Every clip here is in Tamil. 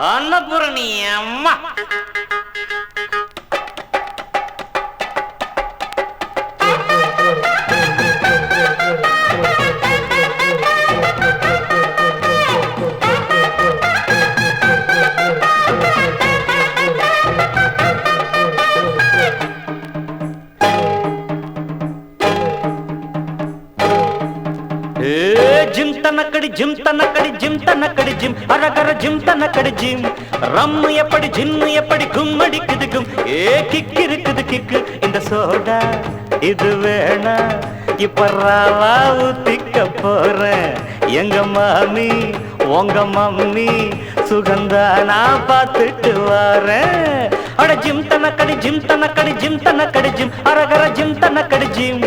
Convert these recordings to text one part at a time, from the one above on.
அன்னபுரணி அம்மா. தனக்கடி ஜிம் தனக்கடி ஜிம் தனக்கடி ஜிம். அரகர ஜிம் தனக்கடி ஜிம். ரம் எப்படி ஜின்னு எப்படி கும் ஏ கிக் இருக்குது கிக்கு. இந்த சோடா இது வேணா. இப்ப ராவா ஊத்திக்க போறேன். எங்க மாமி உங்க மம்மி சுகந்தா நான் பார்த்துட்டு வரேன். அட ஜிம் தனக்கடி ஜிம் தனக்கடி ஜிம் தனக்கடி ஜிம். அரகர ஜிம் தனக்கடி ஜிம்.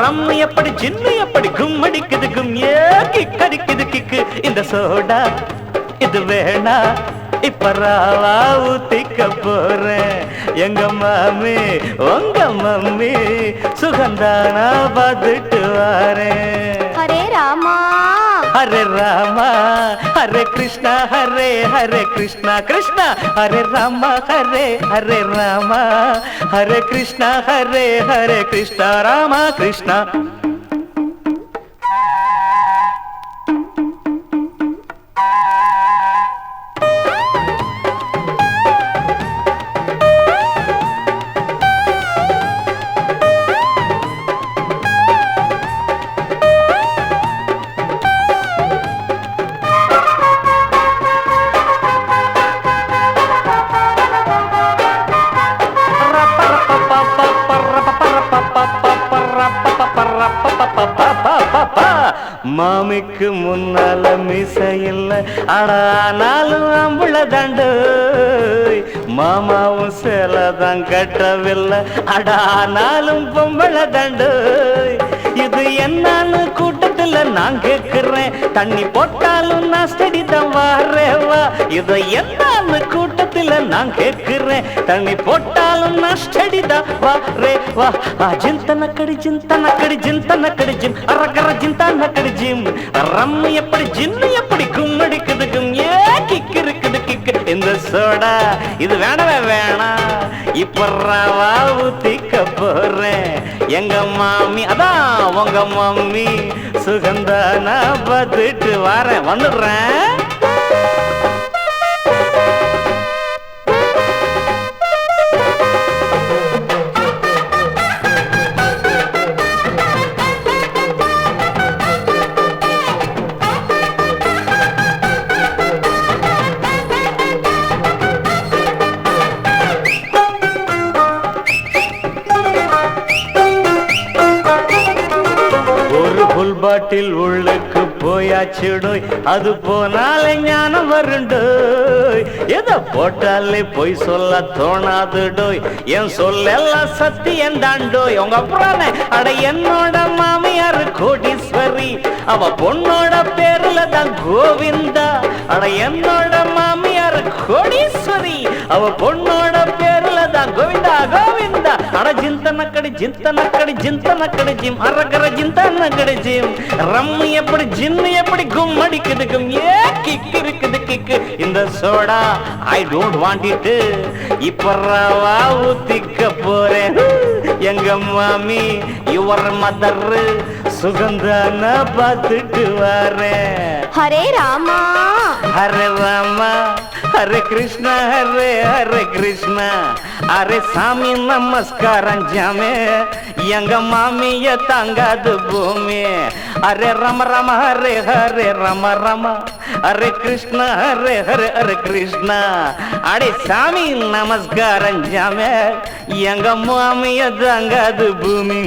ரம்மு எப்படி ஜின்னு எப்படி கும் அடிக்குது கும். ஏ கிக் அடிக்குது கிக்கு. இந்த சோடா இது வேணா. இப்ப ராவா ஊத்திக்க போறேன். எங்க மாமி உங்க மம்மி சுகந்தானா பார்த்துட்டு வரேன். அரே ராமா. ஹரே ராமா ஹரே கிருஷ்ணா ஹரே ஹரே கிருஷ்ணா கிருஷ்ணா ஹரே ராமா ஹரே ஹரே ராமா ஹரே கிருஷ்ணா ஹரே ஹரே கிருஷ்ணா ராமா கிருஷ்ணா மாமிக்கு முன்னால மிச இல்ல ஆனாலும் அம்புள தண்டு. மாமாவும் சேலதான் கட்டவில்லை. அடானாலும் பொம்பளை தண்டு. இது என்னன்னு நான் கேட்கிறேன். தண்ணி போட்டாலும் நான் ஸ்டடி தான் வாரேவா. இதை என்னன்னு கூட்டத்தில் நான் கேட்கிறேன். தண்ணி போட்டாலும் நான் ஸ்டடி தான் வாரே வா ஆ ஜிந்தன கடி ஜிந்தன கடி ஜிந்தன கடி ஜிம். அரகர ஜிந்தன கடி ஜிம். ரம் எப்படி ஜின்னு எப்படி கும்மடிக்குது கும் ஏ கிக்கு இருக்குது கிக்கு. இந்த சோடா இது வேணவே வேணாம். இப்ப ரவா ஊத்திக்க எங்க மாமி அதான் உங்க மம்மி சுகந்தா பார்த்துட்டு வரேன். வந்துடுறேன். ஃபுல் பாட்டில் உள்ளுக்கு போயாச்சுடோய் அது போனாலே ஞானம் வருண்டோய். எதை போட்டாலே பொய் சொல்ல தோணாதுடோய். என் சொல்லெல்லாம் சத்தியம் தாண்டோய். உங்க அப்புறம் அட என்னோட மாமியார் கோடீஸ்வரி. அவ பொண்ணோட பேர்ல தான் கோவிந்தா. அட என்னோட மாமியார் கோடீஸ்வரி. அவ பொண்ணோட பேர்ல தான் கோவிந்தா. கோவிந்தா. அட ஜிந்தனக்கடி ஜிந்தனக்கடி ஜிந்தனக்கடி ஜிம். அரகர ஜிந்தனக்கடி ஜிம். ரம்மு எப்படி ஜின்னு எப்படி கும் அடிக்குதுக்கும். ஏ கிக் இருக்குது கிக் இந்த soda I don't want it இப்ப ரவா ஊத்திக்க போறேன். எங்க மாமி யுவர் மதர் சுகந்தான பார்த்துட்டு வரேன் ஹரே ராமா. ஹரே ராமா ஹரே கிருஷ்ண ஹரே ஹரே கிருஷ்ண. அரே சாமி நமஸ்காரம் ஜாமே. எங்க மாமிய தாங்காது பூமி. அரே ரம ரம ஹரே ஹரே ரம ரம. ஹரே கிருஷ்ண ஹரே ஹரே ஹரே கிருஷ்ண. அடே சாமி நமஸ்காரம் ஜாமே. எங்க மாமிய தாங்காது பூமி.